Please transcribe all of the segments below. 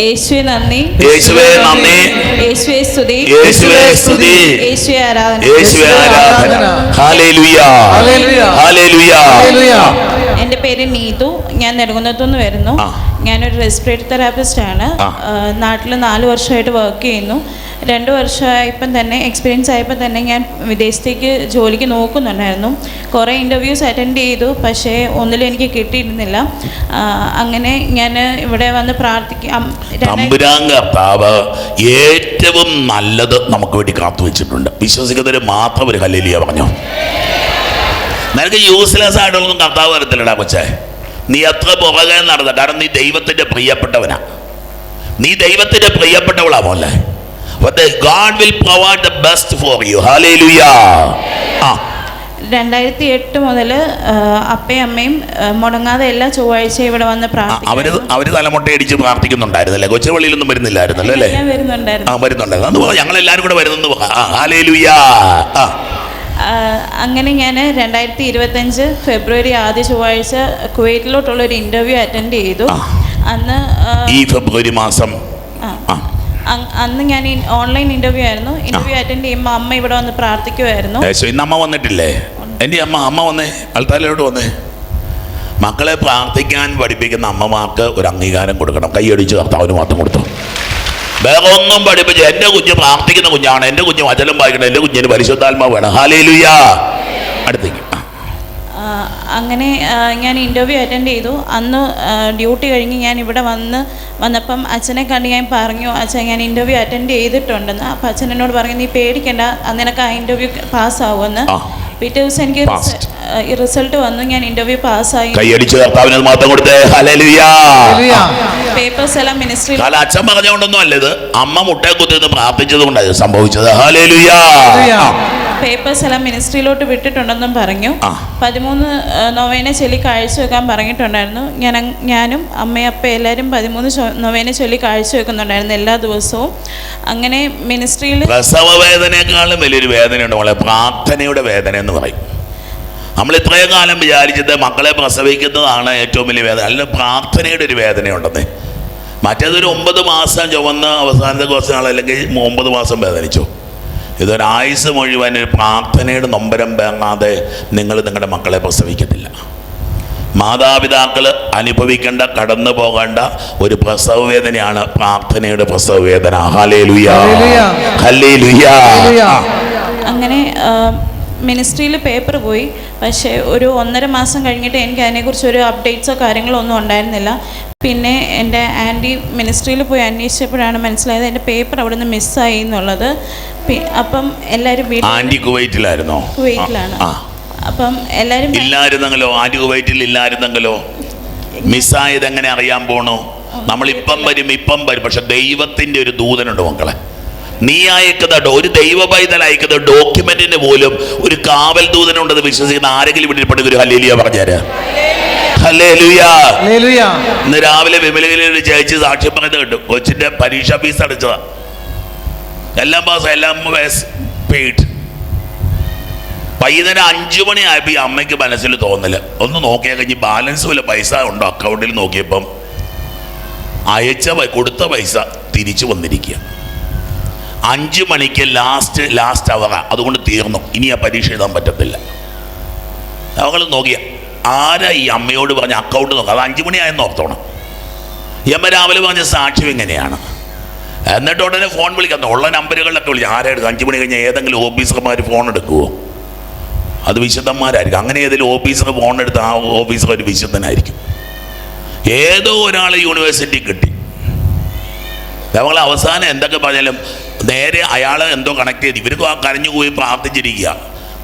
യേശുവെ നന്ദി. യേശുവേ നന്ദി. യേശുവെ സ്തുതി. യേശുവേ സ്തുതി. യേശുവെ ആരാധന. യേശുവേ ആരാധന. ഹല്ലേലൂയ. ഹല്ലേലൂയ. എന്റെ പേര് നീതു. ഞാൻ നെടുങ്കുന്നത്തു നിന്ന് വരുന്നു. ഞാനൊരു റെസ്പിറേറ്ററി തെറാപ്പിസ്റ്റ് ആണ് നാട്ടിൽ നാല് വർഷമായിട്ട് വർക്ക് ചെയ്യുന്നു. രണ്ട് വർഷമായപ്പം തന്നെ എക്സ്പീരിയൻസ് ആയപ്പോൾ തന്നെ ഞാൻ വിദേശത്തേക്ക് ജോലിക്ക് നോക്കുന്നുണ്ടായിരുന്നു. കുറേ ഇന്റർവ്യൂസ് അറ്റൻഡ് ചെയ്തു പക്ഷേ ഒന്നിലും എനിക്ക് കിട്ടിയിരുന്നില്ല. അങ്ങനെ ഞാൻ ഇവിടെ വന്ന് പ്രാർത്ഥിക്കാം ഏറ്റവും നല്ലത് നമുക്ക് വേണ്ടി കാത്തു വെച്ചിട്ടുണ്ട്. വിശ്വസിക്കുന്നവര് മാത്രം ഒരു ഹല്ലേലിയ പറഞ്ഞു. നിനക്ക് യൂസ്ലെസ് ആയിട്ടൊന്നും കർത്താവ് വരത്തില്ലടാ കൊച്ചേ. നീ എത്ര പുറകെ നടന്ന കാരണം നീ ദൈവത്തിന്റെ പ്രിയപ്പെട്ടവനാ. നീ ദൈവത്തിന്റെ പ്രിയപ്പെട്ടവളാ Moulay God will provide the best for you hallelujah ആ. രണ്ടായിരത്തി എട്ട് മുതൽ അപ്പയും അമ്മയും മുടങ്ങാതെ എല്ലാ ചൊവ്വാഴ്ചയും ഇവിടെ വന്ന് അവർ അവർ തലമുട്ടയടിച്ച് പ്രാർത്ഥിക്കുന്നുണ്ടായിരുന്നല്ലേ? കൊച്ചുപള്ളിയിലൊന്നും വരുന്നില്ലായിരുന്നല്ലോ അല്ലേ? വരുന്നുണ്ടായിരുന്നു. ആ വരുന്നുണ്ടായിരുന്നു. അന്ന് പറ ഞങ്ങൾ എല്ലാവരും കൂടെ ആ ഹാലേലുയ ആ. ആ, അങ്ങനെ ഞാൻ രണ്ടായിരത്തി ഇരുപത്തഞ്ച് ഫെബ്രുവരി ആദ്യ ചൊവ്വാഴ്ച കുവൈറ്റിലോട്ടുള്ള ഒരു ഇന്റർവ്യൂ അറ്റൻഡ് ചെയ്തു അന്ന് ഈ ഫെബ്രുവരി മാസം. ആ. അന്ന് ഞാൻ ഓൺലൈൻ ഇന്റർവ്യൂ ആയിരുന്നു. ഇന്റർവ്യൂ അറ്റൻഡ് ചെയ്യുമ്പോൾ അമ്മ ഇവിടെ വന്ന് പ്രാർത്ഥിക്കുമായിരുന്നു ഇന്ന് അമ്മ വന്നിട്ടില്ലേ? എന്റെ അമ്മ അമ്മ വന്നേ. അൽത്താരിലോട്ട് വന്നേ. മക്കളെ പ്രാർത്ഥിക്കാൻ പഠിപ്പിക്കുന്ന അമ്മമാർക്ക് ഒരു അംഗീകാരം കൊടുക്കണം. കൈയടിച്ച് കർത്താവിന് മാത്രം കൊടുത്തു. വേറെ ഒന്നും പഠിപ്പിച്ച് എന്റെ കുഞ്ഞ് പ്രാർത്ഥിക്കുന്ന കുഞ്ഞാണ് എന്റെ കുഞ്ഞ് വചനം വായിക്കണം എന്റെ കുഞ്ഞിന് പരിശുദ്ധാത്മാവ് വേണം. ആ. ആ, അങ്ങനെ ഞാൻ ഇന്റർവ്യൂ അറ്റൻഡ് ചെയ്തു അന്ന് ഡ്യൂട്ടി കഴിഞ്ഞ് ഞാൻ ഇവിടെ വന്ന് വന്നപ്പം അച്ഛനെ കണ്ട് ഞാൻ പറഞ്ഞു അച്ഛൻ ഞാൻ ഇന്റർവ്യൂ അറ്റൻഡ് ചെയ്തിട്ടുണ്ടെന്ന് അപ്പം അച്ഛൻ എന്നോട് പറഞ്ഞു നീ പേടിക്കണ്ട അന്ന് നിനക്ക് ആ ഇന്റർവ്യൂ പാസ്സാവുമെന്ന്. പിറ്റേ ദിവസം എനിക്ക്. ഈ റിസൾട്ട് വന്നു ഞാൻ ഇന്റർവ്യൂ പാസ്സായി. കൈയടിച്ച് കർത്താവിന് മാത്രം കൊടുത്തേ. പേപ്പേഴ്സ് എല്ലാം മിനിസ്ട്രി കാല അച്ഛൻ പറഞ്ഞുകൊണ്ടൊന്നും അല്ല ഇത്. അമ്മ മുട്ടയെ കുത്തിന്ന് പ്രാർത്ഥിച്ചത് കൊണ്ടാണ് സംഭവിച്ചത്. Hallelujah hallelujah. പേപ്പേഴ്സ് എല്ലാം മിനിസ്ട്രിയിലോട്ട് വിട്ടിട്ടുണ്ടെന്നും പറഞ്ഞു. പതിമൂന്ന് നൊവേനെ ചൊല്ലി കാഴ്ച വെക്കാൻ പറഞ്ഞിട്ടുണ്ടായിരുന്നു. ഞാൻ ഞാനും അമ്മയും അപ്പ എല്ലാവരും പതിമൂന്ന് നൊവേന ചൊല്ലി ചൊല്ലി കാഴ്ചവെക്കുന്നുണ്ടായിരുന്നു എല്ലാ ദിവസവും. അങ്ങനെ മിനിസ്ട്രിയിൽ പ്രസവ വേദനയെക്കാളും വലിയൊരു വേദനയുണ്ട് മോളെ. പ്രാർത്ഥനയുടെ വേദന എന്ന് പറയും. നമ്മൾ ഇത്രയും കാലം വിചാരിച്ചത് മക്കളെ പ്രസവിക്കുന്നതാണ് ഏറ്റവും വലിയ വേദന. അല്ല പ്രാർത്ഥനയുടെ ഒരു വേദനയുണ്ടെന്നേ. മറ്റേതൊരു ഒമ്പത് മാസം ചുവന്ന അവസാനത്തെ കുറച്ച് നാൾ അല്ലെങ്കിൽ ഒമ്പത് മാസം വേദനിച്ചു. ഇതൊരായുസ് മുഴുവൻ ഒരു പ്രാർത്ഥനയുടെ നൊമ്പരം വേങ്ങാതെ നിങ്ങൾ നിങ്ങളുടെ മക്കളെ പ്രസവിക്കത്തില്ല. മാതാപിതാക്കൾ അനുഭവിക്കേണ്ട കടന്നു പോകേണ്ട ഒരു പ്രസവ വേദനയാണ് പ്രാർത്ഥനയുടെ പ്രസവ വേദന. ഹലേ ഹല്ലേലൂയ. ഹല്ലേലൂയ. അങ്ങനെ മിനിസ്ട്രിയിൽ പേപ്പർ പോയി. പക്ഷേ ഒരു ഒന്നര മാസം കഴിഞ്ഞിട്ട് എനിക്ക് അതിനെക്കുറിച്ച് ഒരു അപ്ഡേറ്റ്സോ കാര്യങ്ങളോ ഒന്നും ഉണ്ടായിരുന്നില്ല. പിന്നെ എന്റെ ആന്റി മിനിസ്ട്രിയിൽ പോയി അന്വേഷിച്ചപ്പോഴാണ് മനസ്സിലായത് എന്റെ പേപ്പർ അവിടെ നിന്ന് മിസ്സായി എന്നുള്ളത്. അപ്പം എല്ലാവരും ആന്റി കുവൈറ്റിലായിരുന്നോ? കുവൈറ്റിലാണ്. അപ്പം എല്ലാവരും ഇല്ലായിരുന്നെങ്കിലോ? ആന്റി കുവൈറ്റിൽ ഇല്ലായിരുന്നെങ്കിലോ? മിസ്സായത് എങ്ങനെ അറിയാൻ പോണോ? നമ്മളിപ്പം വരും ഇപ്പം വരും. പക്ഷെ ദൈവത്തിന്റെ ഒരു ദൂതനുണ്ട് മക്കളെ. നീ അയക്കുന്ന ഒരു ദൈവ പൈതൽ അയക്കുന്ന ഡോക്യുമെന്റിന് പോലും ഒരു കാവൽ ദൂതനുണ്ടെന്ന് വിശ്വസിക്കുന്ന ആരെങ്കിലും ഇവിടെ പറഞ്ഞേര് ഹല്ലേലൂയ ഹല്ലേലൂയ. ഇന്ന് രാവിലെ വിമലയിൽ ഒരു ചേച്ചി സാക്ഷ്യം പറയുന്നത് കണ്ടു. കൊച്ചിന്റെ പരീക്ഷ ഫീസ് അടച്ചതാ. എല്ലാം പാസ് എല്ലാം പെയ്ഡ് വൈകുന്നേരം അഞ്ചു മണി ആയപ്പോൾ ഈ അമ്മയ്ക്ക് മനസ്സിൽ തോന്നൽ. ഒന്ന് നോക്കിയാൽ കഴിഞ്ഞ് ബാലൻസ് വല്ല പൈസ ഉണ്ടോ? അക്കൗണ്ടിൽ നോക്കിയപ്പം അയച്ച കൊടുത്ത പൈസ തിരിച്ചു വന്നിരിക്കുക അഞ്ച് മണിക്ക് ലാസ്റ്റ് ലാസ്റ്റ് അവറ അതുകൊണ്ട് തീർന്നു. ഇനി ആ പരീക്ഷ എഴുതാൻ പറ്റത്തില്ല. അവകൾ നോക്കിയ. ആരാ ഈ അമ്മയോട് പറഞ്ഞ അക്കൗണ്ട് നോക്കുക അത് അഞ്ചു മണിയായെന്ന് ഓർത്തോണം. ഈ അമ്മ രാവിലെ പറഞ്ഞ സാക്ഷ്യം എങ്ങനെയാണ് എന്നിട്ട് ഉടനെ ഫോൺ വിളിക്കാം ഉള്ള നമ്പറുകളിലൊക്കെ വിളിച്ചു ആരാ എടുക്കുക? അഞ്ചു മണി കഴിഞ്ഞാൽ ഏതെങ്കിലും ഓഫീസർമാർ ഫോൺ എടുക്കുമോ അത് വിശുദ്ധന്മാരായിരിക്കും. അങ്ങനെ ഏതെങ്കിലും ഓഫീസർ ഫോൺ എടുത്ത് ആ ഓഫീസർ ഒരു വിശുദ്ധനായിരിക്കും. ഏതോ ഒരാൾ യൂണിവേഴ്സിറ്റി കിട്ടി. നമ്മൾ അവസാനം എന്തൊക്കെ പറഞ്ഞാലും നേരെ അയാൾ എന്തോ കണക്ട് ചെയ്ത്. ഇവർക്ക് ആ കരഞ്ഞു പോയി പ്രാർത്ഥിച്ചിരിക്കുക.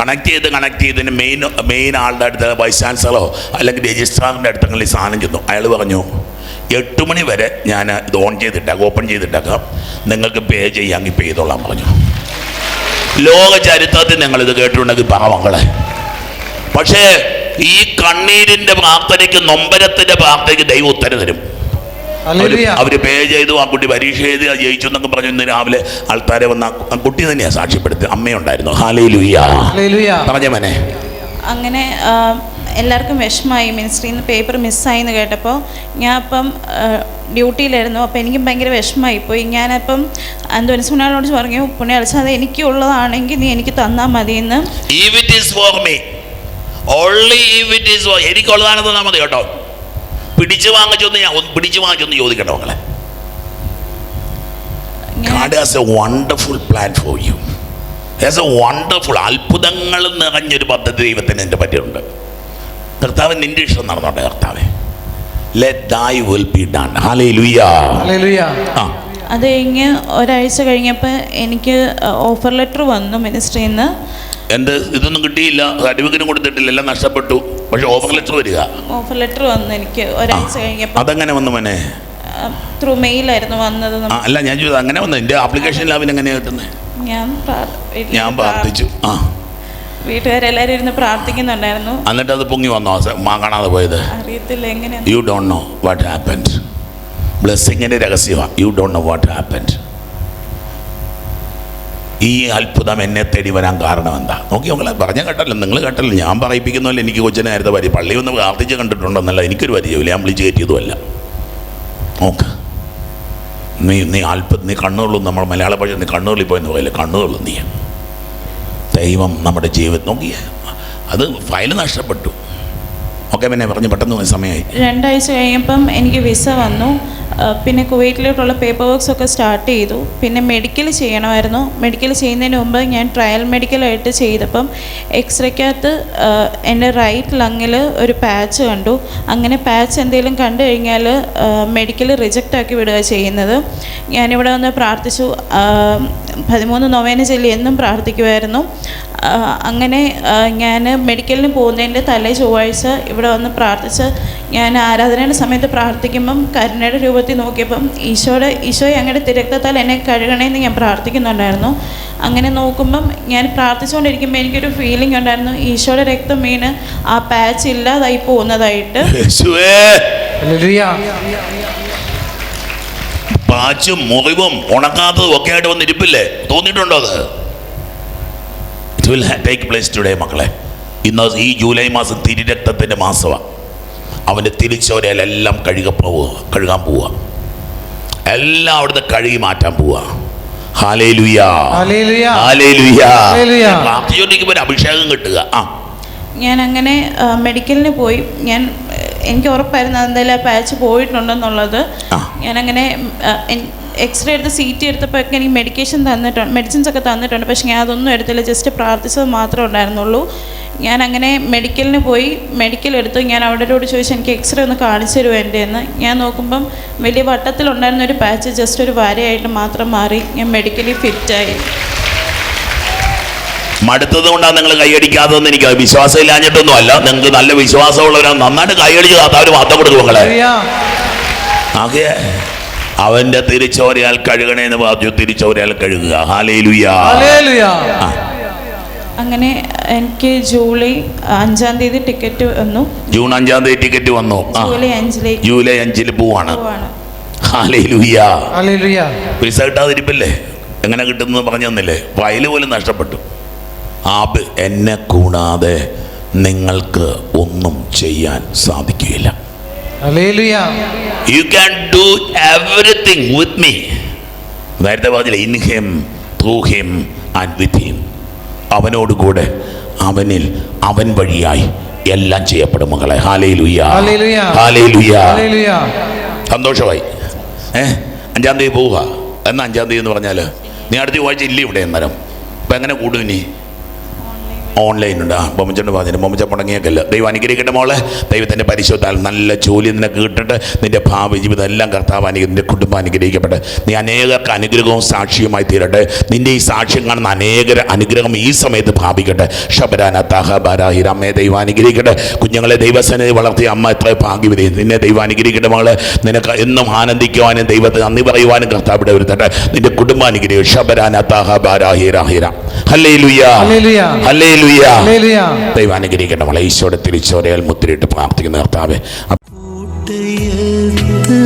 കണക്ട് ചെയ്ത് കണക്ട് ചെയ്തതിന് മെയിൻ മെയിൻ ആളുടെ അടുത്ത് വൈസ് ചാൻസലറോ അല്ലെങ്കിൽ രജിസ്ട്രാറിന്റെ അടുത്തെങ്കിലും സാധനം ചെന്നു. അയാൾ പറഞ്ഞു എട്ട് മണി വരെ ഞാൻ ഇത് ഓൺ ചെയ്തിട്ടാക്കാം ഓപ്പൺ ചെയ്തിട്ടാക്കാം. നിങ്ങൾക്ക് പേ ചെയ്യാമെങ്കിൽ പേ ചെയ്തോളാം പറഞ്ഞു. ലോക ചരിത്രത്തിൽ നിങ്ങളിത് കേട്ടിട്ടുണ്ടെങ്കിൽ പാവങ്ങളെ പക്ഷേ ഈ കണ്ണീരിന്റെ പ്രാർത്ഥനയ്ക്ക് നൊമ്പരത്തിന്റെ പ്രാർത്ഥനയ്ക്ക് ദൈവം ഉത്തരം തരും. അവർ അവർ പേ ചെയ്തു ആ കുട്ടി പരീക്ഷ എഴുതി അത് ജയിച്ചു എന്നൊക്കെ പറഞ്ഞു. ഇന്ന് രാവിലെ ആൾക്കാരെ വന്ന ആ കുട്ടി തന്നെയാണ് സാക്ഷ്യപ്പെടുത്തി അമ്മയുണ്ടായിരുന്നു. ഹാലേ ലുയ്യ പറഞ്ഞ മനെ. അങ്ങനെ എല്ലാവർക്കും വിഷമമായി. മിനിസ്ട്രിയിൽ നിന്ന് പേപ്പർ മിസ്സായി എന്ന് കേട്ടപ്പോൾ ഞാൻ അപ്പം ഡ്യൂട്ടിയിലായിരുന്നു അപ്പോൾ എനിക്കും ഭയങ്കര വിഷമമായിപ്പോയി ഞാനപ്പം അന്തോനിസ് പുണ്യാളോട് പറഞ്ഞു പുണ്യ പുണ്യാളിച്ച അത് എനിക്കുള്ളതാണെങ്കിൽ നീ എനിക്ക് തന്നാൽ മതി എന്ന്. എനിക്കുള്ളതാണെന്ന് തന്നാൽ മതി കേട്ടോ. പിടിച്ചു വാങ്ങിച്ചൊന്ന് ഞാൻ പിടിച്ചു വാങ്ങിച്ചൊന്ന് ചോദിക്കട്ടെ മക്കളെ. ഞാൻ has a wonderful plan for you has a wonderful അത്ഭുതങ്ങൾ നിറഞ്ഞൊരു പദ്ധതി ദൈവത്തിന് എന്റെ പറ്റിയുണ്ട് കർത്താവ് നിന്റെ ഇഷ്ടം നടന്നോട്ടെ കർത്താവ്. Let thy will be done hallelujah ആ. അത് കഴിഞ്ഞ് ഒരാഴ്ച കഴിഞ്ഞപ്പോൾ എനിക്ക് ഓഫർ ലെറ്റർ വന്നു മിനിസ്ട്രിയിൽ നിന്ന് എന്ത്? ഇതൊന്നും കിട്ടിയില്ല. സർട്ടിഫിക്കറ്റും കൊടുത്തിട്ടില്ല. എല്ലാം നഷ്ടപ്പെട്ടു. പക്ഷെ ഓഫർ ലെറ്റർ വരിക. ഓഫർ ലെറ്റർ വന്നു എനിക്ക് ഒരാഴ്ച കഴിഞ്ഞപ്പോൾ അതെങ്ങനെ വന്നു മോനെ? ത്രൂ മെയിലായിരുന്നു വന്നത് അല്ല ഞാൻ ചോദിച്ചത് അങ്ങനെ വന്നു? എന്റെ ആപ്ലിക്കേഷൻ ലാബിന് എങ്ങനെയാണ് കിട്ടുന്നത് ഞാൻ ഞാൻ പ്രാർ- പ്രാർത്ഥിച്ചു. ആ. വീട്ടുകാരെല്ലാരും ഇരുന്ന് പ്രാർത്ഥിക്കുന്നുണ്ടായിരുന്നു. എന്നിട്ട് അത് പൊങ്ങി വന്നോ? കാണാതെ പോയത്? അറിയത്തില്ല എങ്ങനെയാണ് you don't know what happened ബ്ലെസ്സിങ്ങിന്റെ രഹസ്യമാണ് you don't know what happened ഈ അത്ഭുതം എന്നെ തേടി വരാൻ കാരണം എന്താ? നോക്കി നോക്കളെ പറഞ്ഞ കേട്ടല്ലോ നിങ്ങൾ കേട്ടല്ലോ ഞാൻ പറയിപ്പിക്കുന്നല്ല എനിക്ക് കൊച്ചിനെ വരി. പള്ളി ഒന്ന് പ്രാർത്ഥിച്ച് കണ്ടിട്ടുണ്ടെന്നല്ല എനിക്കൊരു പരിചയമില്ല ഞാൻ വിളിച്ച് കയറ്റിയതുമല്ല. നോക്ക്. നീ നീ അല്പം നീ കണ്ണുകളും നമ്മൾ മലയാള ഭാഷ നീ കണ്ണുകളിൽ പോയെന്ന് പറയില്ല കണ്ണുകളും നീ ദൈവം നമ്മുടെ ജീവിതം നോക്കിയേ അത് ഫയൽ നഷ്ടപ്പെട്ടു. ഓക്കെ പിന്നെ പറഞ്ഞു പെട്ടെന്ന് സമയമായി. രണ്ടാഴ്ച കഴിഞ്ഞപ്പം എനിക്ക് വിസ വന്നു. പിന്നെ കുവൈറ്റിലോട്ടുള്ള പേപ്പർ വർക്ക്സ് ഒക്കെ സ്റ്റാർട്ട് ചെയ്തു. പിന്നെ മെഡിക്കൽ ചെയ്യണമായിരുന്നു. മെഡിക്കൽ ചെയ്യുന്നതിന് മുമ്പ് ഞാൻ ട്രയൽ മെഡിക്കലായിട്ട് ചെയ്തപ്പം എക്സ്റേക്കകത്ത് എന്റെ റൈറ്റ് ലങ്ങിൽ ഒരു പാച്ച് കണ്ടു. അങ്ങനെ പാച്ച് എന്തെങ്കിലും കണ്ടു കഴിഞ്ഞാൽ മെഡിക്കൽ റിജക്റ്റ് ആക്കി വിടുക ചെയ്യുന്നത്. ഞാനിവിടെ വന്ന് പ്രാർത്ഥിച്ചു. പതിമൂന്ന് നൊവേന ചൊല്ലി എന്നും പ്രാർത്ഥിക്കുമായിരുന്നു അങ്ങനെ ഞാൻ മെഡിക്കലിന് പോകുന്നതിന്റെ തലേ ചൊവ്വാഴ്ച ഇവിടെ വന്ന് പ്രാർത്ഥിച്ച് ഞാൻ ആരാധനയുടെ സമയത്ത് പ്രാർത്ഥിക്കുമ്പം കരുണയുടെ രൂപത്തിൽ നോക്കിയപ്പം ഈശോയുടെ ഈശോയെ അങ്ങയുടെ തിരക്തത്താൽ എന്നെ കഴുകണേന്ന് ഞാൻ പ്രാർത്ഥിക്കുന്നുണ്ടായിരുന്നു. അങ്ങനെ നോക്കുമ്പം ഞാൻ പ്രാർത്ഥിച്ചുകൊണ്ടിരിക്കുമ്പോൾ എനിക്കൊരു ഫീലിംഗ് ഉണ്ടായിരുന്നു. ഈശോയുടെ രക്തം വീണ് ആ പാച്ച് ഇല്ലാതായി പോകുന്നതായിട്ട്. ഹല്ലേലൂയ പാച്ചും മുറിവും ഉണങ്ങാത്തതും ഒക്കെ ആയിട്ട് വന്നിരിപ്പില്ലേ? തോന്നിയിട്ടുണ്ടോ അത്? It will take place today മക്കളെ. ഇന്ന് ഈ ജൂലൈ മാസം തിരിരക്തത്തിന്റെ മാസമാണ് അവന്റെ തിരിച്ചോരയിലെല്ലാം കഴുക പോവുക കഴുകാൻ പോവുക. എല്ലാം അവിടുന്ന് കഴുകി മാറ്റാൻ പോവുക. അഭിഷേകം കിട്ടുക. ആ. ഞാൻ അങ്ങനെ മെഡിക്കലിന് പോയി. ഞാൻ എനിക്ക് ഉറപ്പായിരുന്നു അതെന്തായാലും ആ പാച്ച് പോയിട്ടുണ്ടെന്നുള്ളത്. ഞാൻ അങ്ങനെ എക്സ്റേ എടുത്ത് സി ടി എടുത്തപ്പോഴൊക്കെ എനിക്ക് മെഡിക്കേഷൻ തന്നിട്ടുണ്ട് മെഡിസിൻസ് ഒക്കെ തന്നിട്ടുണ്ട്. പക്ഷേ ഞാൻ അതൊന്നും എടുത്തില്ല. ജസ്റ്റ് പ്രാർത്ഥിച്ചത് മാത്രമേ ഉണ്ടായിരുന്നുള്ളൂ. ഞാൻ അങ്ങനെ മെഡിക്കലിന് പോയി മെഡിക്കൽ എടുത്തു. ഞാൻ അവരോട് ചോദിച്ചു എനിക്ക് എക്സ്റേ ഒന്ന് കാണിച്ചു തരുമോ എന്റെ എന്ന്? ഞാൻ നോക്കുമ്പം വലിയ വട്ടത്തിലുണ്ടായിരുന്ന ഒരു പാച്ച് ജസ്റ്റ് ഒരു വാരയായിട്ട് മാത്രം മാറി. ഞാൻ മെഡിക്കലി ഫിറ്റായി മടുത്തത് കൊണ്ടാണ് നിങ്ങൾ കൈയടിക്കാത്തതെന്ന് എനിക്ക് വിശ്വാസം ഇല്ലാഞ്ഞിട്ടൊന്നും അല്ല. നിങ്ങൾക്ക് നല്ല വിശ്വാസമുള്ളവരാണ്. നന്നായിട്ട് കൈയടിച്ച് താത്താവർ വാർത്ത കൊടുക്കും മക്കളെ. ഹല്ലേലൂയ ആകെ അവന്റെ തിരിച്ചോരയാൽ കഴുകണേന്ന് പറഞ്ഞു തിരിച്ചോരയാൽ കഴുകുക. ഹാലേലുയാ അങ്ങനെ എനിക്ക് ജൂലൈ അഞ്ചാം തീയതി ടിക്കറ്റ് വന്നു. ജൂൺ അഞ്ചാം തീയതി ടിക്കറ്റ് വന്നു. ജൂലൈ അഞ്ചിലേക്ക്. ജൂലൈ അഞ്ചിൽ പോവാണ്. ഇരിപ്പല്ലേ വിസ കിട്ടാതിരിപ്പല്ലേ? എങ്ങനെ കിട്ടുന്നു പറഞ്ഞു തന്നില്ലേ? ഫയൽ പോലും നഷ്ടപ്പെട്ടു. ആബ് എന്നെ കൂടാതെ നിങ്ങൾക്ക് ഒന്നും ചെയ്യാൻ സാധിക്കുകയില്ല. You can do everything with me നേരത്തെ പറഞ്ഞില്ലേ in him through him and with him അവനോടുകൂടെ അവനിൽ അവൻ വഴിയായി എല്ലാം ചെയ്യപ്പെടും മകളെ. സന്തോഷമായി. ഏ? അഞ്ചാം തീയതി പോവുക. എന്നാ അഞ്ചാം തീയതി എന്ന് പറഞ്ഞാൽ നീ അടുത്ത ചൊവ്വാഴ്ച ഇല്ല ഇവിടെ അന്നേരം. അപ്പം എങ്ങനെ കൂടും ഇനി? ഓൺലൈൻ ഉണ്ട് ആ ബൊമ്മച്ചോണ്ട് പറഞ്ഞു ബൊമ്മച്ച മുടങ്ങിയേക്കല്ല ദൈവം അനുഗ്രഹിക്കട്ടെ മോളെ. ദൈവത്തിന്റെ പരിശുദ്ധാൽ നല്ല ജോലി നിനക്ക് കിട്ടട്ടെ നിന്റെ ഭാവി ജീവിതം എല്ലാം കർത്താവ് അനുഗ്രഹം നിന്റെ കുടുംബം അനുഗ്രഹിക്കട്ടെ നീ അനേകർക്ക് അനുഗ്രഹവും സാക്ഷിയുമായി തീരട്ടെ. നിന്റെ ഈ സാക്ഷ്യം കാണുന്ന അനേകര അനുഗ്രഹം ഈ സമയത്ത് ഭാവിക്കട്ടെ. ഷബരാന തഹബാരാഹിർ അമ്മയെ ദൈവം അനുഗ്രഹിക്കട്ടെ. കുഞ്ഞുങ്ങളെ ദൈവസേന വളർത്തിയ അമ്മ എത്ര ഭാഗ്യവതി. നിന്നെ ദൈവം അനുഗ്രഹിക്കട്ടെ മോളെ. നിനക്ക് എന്നും ആനന്ദിക്കുവാനും ദൈവത്തെ നന്ദി പറയുവാനും കർത്താവിടെ വരുത്തട്ടെ. നിന്റെ കുടുംബം അനുഗ്രഹിക്കും. ഷബരാന തഹബാരാഹിര ഹല്ലേ ലുയാ ഹല്ലേ ദൈവം അനുഗ്രഹിക്കട്ടെ. ഈശോടെ തിരിച്ചോരയാൽ മുത്തിരിട്ട് പ്രാർത്ഥിക്കുന്ന കർത്താവ്. കൂട്ടയത്ത്